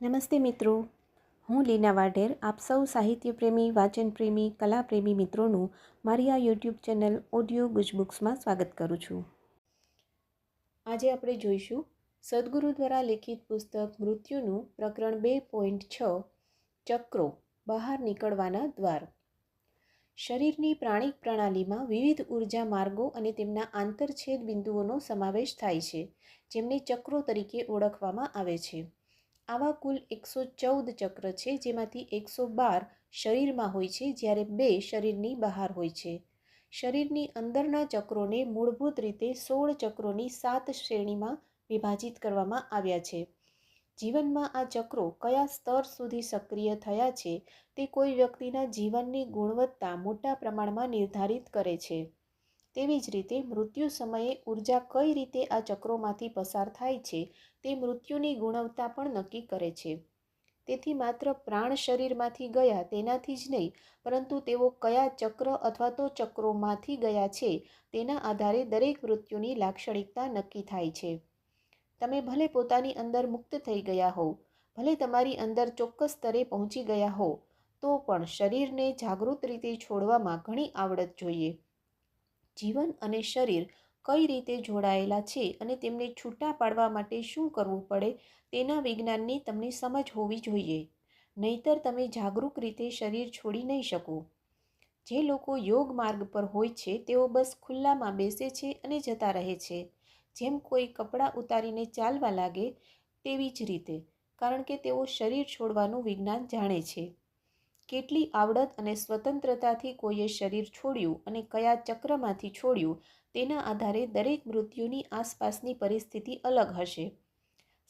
નમસ્તે મિત્રો. હું લીના વાઢેર, આપ સૌ સાહિત્ય પ્રેમી વાચન પ્રેમી કલા પ્રેમી મિત્રોનું મારી આ યુટ્યુબ ચેનલ ઓડિયો ગુજબુક્સમાં સ્વાગત કરું છું. આજે આપણે જોઈશું સદગુરુ દ્વારા લિખિત પુસ્તક મૃત્યુનું પ્રકરણ બે પોઈન્ટ છ, ચક્રો બહાર નીકળવાના દ્વાર. શરીરની પ્રાણિક પ્રણાલીમાં વિવિધ ઊર્જા માર્ગો અને તેમના આંતરછેદ બિંદુઓનો સમાવેશ થાય છે, જેમને ચક્રો તરીકે ઓળખવામાં આવે છે. આવા કુલ એકસો ચૌદ ચક્ર છે, જેમાંથી એકસો બાર શરીરમાં હોય છે, જ્યારે બે શરીરની બહાર હોય છે. શરીરની અંદરના ચક્રોને મૂળભૂત રીતે સોળ ચક્રોની સાત શ્રેણીમાં વિભાજિત કરવામાં આવ્યા છે. જીવનમાં આ ચક્રો કયા સ્તર સુધી સક્રિય થયા છે, તે કોઈ વ્યક્તિના જીવનની ગુણવત્તા મોટા પ્રમાણમાં નિર્ધારિત કરે છે. તેવી જ રીતે મૃત્યુ સમયે ઊર્જા કઈ રીતે આ ચક્રોમાંથી પસાર થાય છે તે મૃત્યુની ગુણવત્તા પણ નક્કી કરે છે. તેથી માત્ર પ્રાણ શરીરમાંથી ગયા તેનાથી જ નહીં, પરંતુ તેઓ કયા ચક્ર અથવા તો ચક્રોમાંથી ગયા છે તેના આધારે દરેક મૃત્યુની લાક્ષણિકતા નક્કી થાય છે. તમે ભલે પોતાની અંદર મુક્ત થઈ ગયા હોવ, ભલે તમારી અંદર ચોક્કસ સ્તરે પહોંચી ગયા હો તો પણ શરીરને જાગૃત રીતે છોડવામાં ઘણી આવડત જોઈએ. જીવન અને શરીર કઈ રીતે જોડાયેલા છે અને તેમને છૂટા પાડવા માટે શું કરવું પડે તેના વિજ્ઞાનની તમને સમજ હોવી જોઈએ. નહીતર તમે જાગૃત રીતે શરીર છોડી નહીં શકો. જે લોકો યોગ માર્ગ પર હોય છે, તેઓ બસ ખુલ્લામાં બેસે છે અને જતા રહે છે. જેમ કોઈ કપડાં ઉતારીને ચાલવા લાગે, તેવી જ રીતે. કારણ કે તેઓ શરીર છોડવાનું વિજ્ઞાન જાણે છે. કેટલી આવડત અને સ્વતંત્રતાથી કોઈએ શરીર છોડ્યું અને કયા ચક્રમાંથી છોડ્યું તેના આધારે દરેક મૃત્યુની આસપાસની પરિસ્થિતિ અલગ હશે.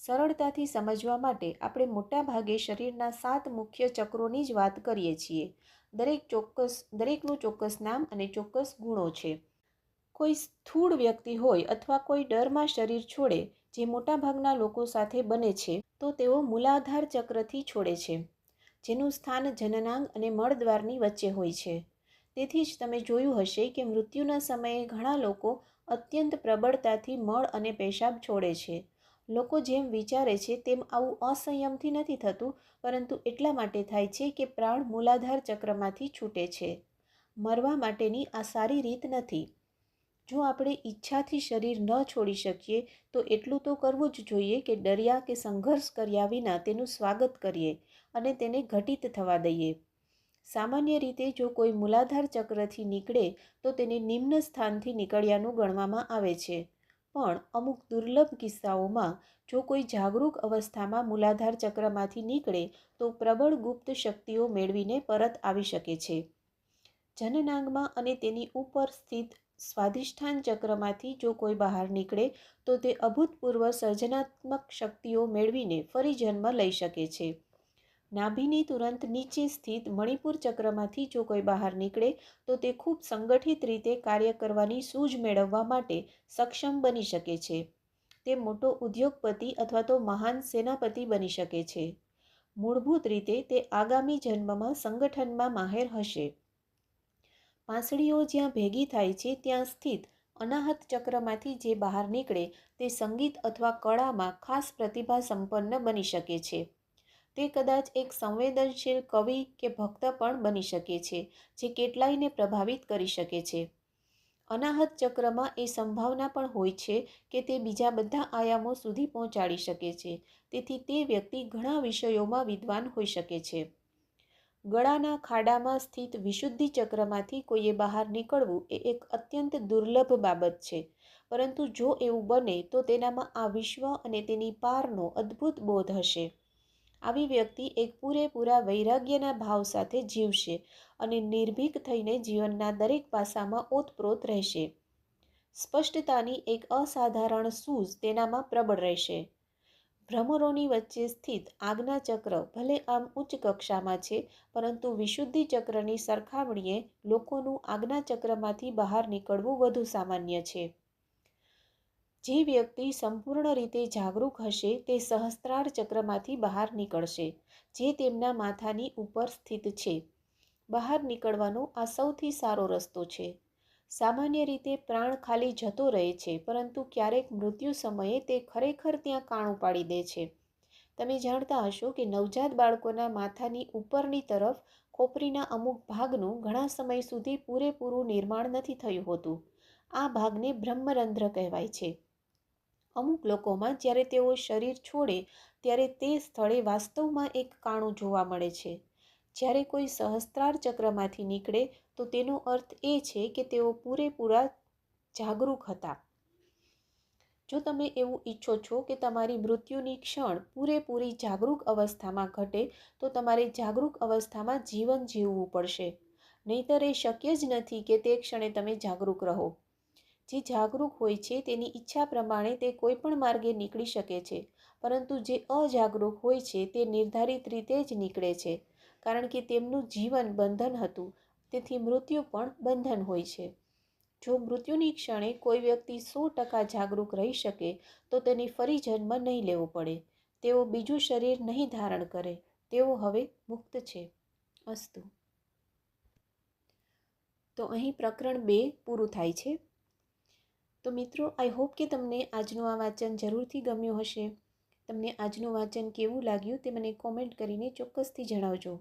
સરળતાથી સમજવા માટે આપણે મોટાભાગે શરીરના સાત મુખ્ય ચક્રોની જ વાત કરીએ છીએ. દરેક ચોક્કસ, દરેકનું ચોક્કસ નામ અને ચોક્કસ ગુણો છે. કોઈ સ્થૂળ વ્યક્તિ હોય અથવા કોઈ ડરમાં શરીર છોડે જે મોટાભાગના લોકો સાથે બને છે, તો તેઓ મૂલાધાર ચક્રથી છોડે છે. જેનું સ્થાન જનનાંગ અને મળદ્વારની વચ્ચે હોય છે. તેથી જ તમે જોયું હશે કે મૃત્યુના સમયે ઘણા લોકો અત્યંત પ્રબળતાથી મળ અને પેશાબ છોડે છે. લોકો જેમ વિચારે છે તેમ આવું અસંયમથી નથી થતું, પરંતુ એટલા માટે થાય છે કે પ્રાણ મૂલાધાર ચક્રમાંથી છૂટે છે. મરવા માટેની આ સારી રીત નથી. જો આપણે ઈચ્છાથી શરીર ન છોડી શકીએ, તો એટલું તો કરવું જ જોઈએ કે ડર્યા કે સંઘર્ષ કર્યા વિના તેનું સ્વાગત કરીએ અને તેને ઘટિત થવા દઈએ. સામાન્ય રીતે જો કોઈ મૂલાધાર ચક્રથી નીકળે, તો તેને નિમ્ન સ્થાનથી નીકળ્યાનું ગણવામાં આવે છે. પણ અમુક દુર્લભ કિસ્સાઓમાં, જો કોઈ જાગૃત અવસ્થામાં મૂલાધાર ચક્રમાંથી નીકળે, તો પ્રબળ ગુપ્ત શક્તિઓ મેળવીને પરત આવી શકે છે. જનનાંગમાં અને તેની ઉપર સ્થિત સ્વાધિષ્ઠાન ચક્રમાંથી જો કોઈ બહાર નીકળે, તો તે અભૂતપૂર્વ સર્જનાત્મક શક્તિઓ મેળવીને ફરી જન્મ લઈ શકે છે. નાભીની તુરંત નીચે સ્થિત મણિપુર ચક્રમાંથી જો કોઈ બહાર નીકળે, તો તે ખૂબ સંગઠિત રીતે કાર્ય કરવાની સૂઝ મેળવવા માટે સક્ષમ બની શકે છે. તે મોટો ઉદ્યોગપતિ અથવા તો મહાન સેનાપતિ બની શકે છે. મૂળભૂત રીતે, તે આગામી જન્મમાં સંગઠનમાં માહેર હશે. પાંસળીઓ જ્યાં ભેગી થાય છે, ત્યાં સ્થિત અનાહત ચક્રમાંથી જે બહાર નીકળે તે સંગીત અથવા કળામાં ખાસ પ્રતિભા સંપન્ન બની શકે છે. તે કદાચ એક સંવેદનશીલ કવિ કે ભક્ત પણ બની શકે છે, જે કેટલાયને પ્રભાવિત કરી શકે છે. અનાહત ચક્રમાં એ સંભાવના પણ હોય છે કે તે બીજા બધા આયામો સુધી પહોંચાડી શકે છે, તેથી તે વ્યક્તિ ઘણા વિષયોમાં વિદ્વાન હોઈ શકે છે. ગળાના ખાડામાં સ્થિત વિશુદ્ધિ ચક્રમાંથી કોઈએ બહાર નીકળવું એ એક અત્યંત દુર્લભ બાબત છે. પરંતુ જો એવું બને, તો તેનામાં આ વિશ્વ અને તેની પારનો અદ્ભુત બોધ હશે. આવી વ્યક્તિ એક પૂરેપૂરા વૈરાગ્યના ભાવ સાથે જીવશે અને નિર્ભીક થઈને જીવનના દરેક પાસામાં ઓતપ્રોત રહેશે. સ્પષ્ટતાની એક અસાધારણ સૂઝ તેનામાં પ્રબળ રહેશે. ભ્રમરોની વચ્ચે સ્થિત આજ્ઞા ચક્ર ભલે આમ ઉચ્ચ કક્ષામાં છે, પરંતુ વિશુદ્ધિ ચક્રની સરખામણીએ લોકોનું આજ્ઞા ચક્રમાંથી બહાર નીકળવું વધુ સામાન્ય છે. જે વ્યક્તિ સંપૂર્ણ રીતે જાગૃત હશે, તે સહસ્ત્રાર ચક્રમાંથી બહાર નીકળશે, જે તેમના માથાની ઉપર સ્થિત છે. બહાર નીકળવાનો આ સૌથી સારો રસ્તો છે. સામાન્ય રીતે પ્રાણ ખાલી જતો રહે છે, પરંતુ ક્યારેક મૃત્યુ સમયે તે ખરેખર ત્યાં કાણું પાડી દે છે. તમે જાણતા હશો કે નવજાત બાળકોના માથાની ઉપરની તરફ ખોપરીના અમુક ભાગનું ઘણા સમય સુધી પૂરેપૂરું નિર્માણ નથી થયું હોતું. આ ભાગને બ્રહ્મરંધ્ર કહેવાય છે. અમુક લોકોમાં જ્યારે તેઓ શરીર છોડે, ત્યારે તે સ્થળે વાસ્તવમાં એક કાણું જોવા મળે છે. જ્યારે કોઈ સહસ્ત્રાર ચક્રમાંથી નીકળે, તો તેનો અર્થ એ છે કે તેઓ પૂરેપૂરા જાગૃક હતા. જો તમે એવું ઈચ્છો છો કે તમારી મૃત્યુની ક્ષણ પૂરેપૂરી જાગૃત અવસ્થામાં ઘટે, તો તમારે જાગૃક અવસ્થામાં જીવન જીવવું પડશે. નહીતર એ શક્ય જ નથી કે તે ક્ષણે તમે જાગૃક રહો. જે જાગૃક હોય છે, તેની ઈચ્છા પ્રમાણે તે કોઈપણ માર્ગે નીકળી શકે છે, પરંતુ જે અજાગૃક હોય છે, તે નિર્ધારિત રીતે જ નીકળે છે. કારણ કે તેમનું જીવન બંધન હતું. તેથી મૃત્યુ પણ બંધન હોય છે. જો મૃત્યુની ક્ષણે કોઈ વ્યક્તિ સો ટકા જાગૃત રહી શકે, તો તેને ફરી જન્મ નહીં લેવો પડે. તેઓ બીજું શરીર નહીં ધારણ કરે. તેઓ હવે મુક્ત છે. અસ્તુ. તો અહીં પ્રકરણ બે પૂરું થાય છે. તો મિત્રો, આઈ હોપ કે તમને આજનું આ વાંચન જરૂરથી ગમ્યું હશે. તમને આજનું વાંચન કેવું લાગ્યું તે મને કોમેન્ટ કરીને ચોક્કસથી જણાવજો.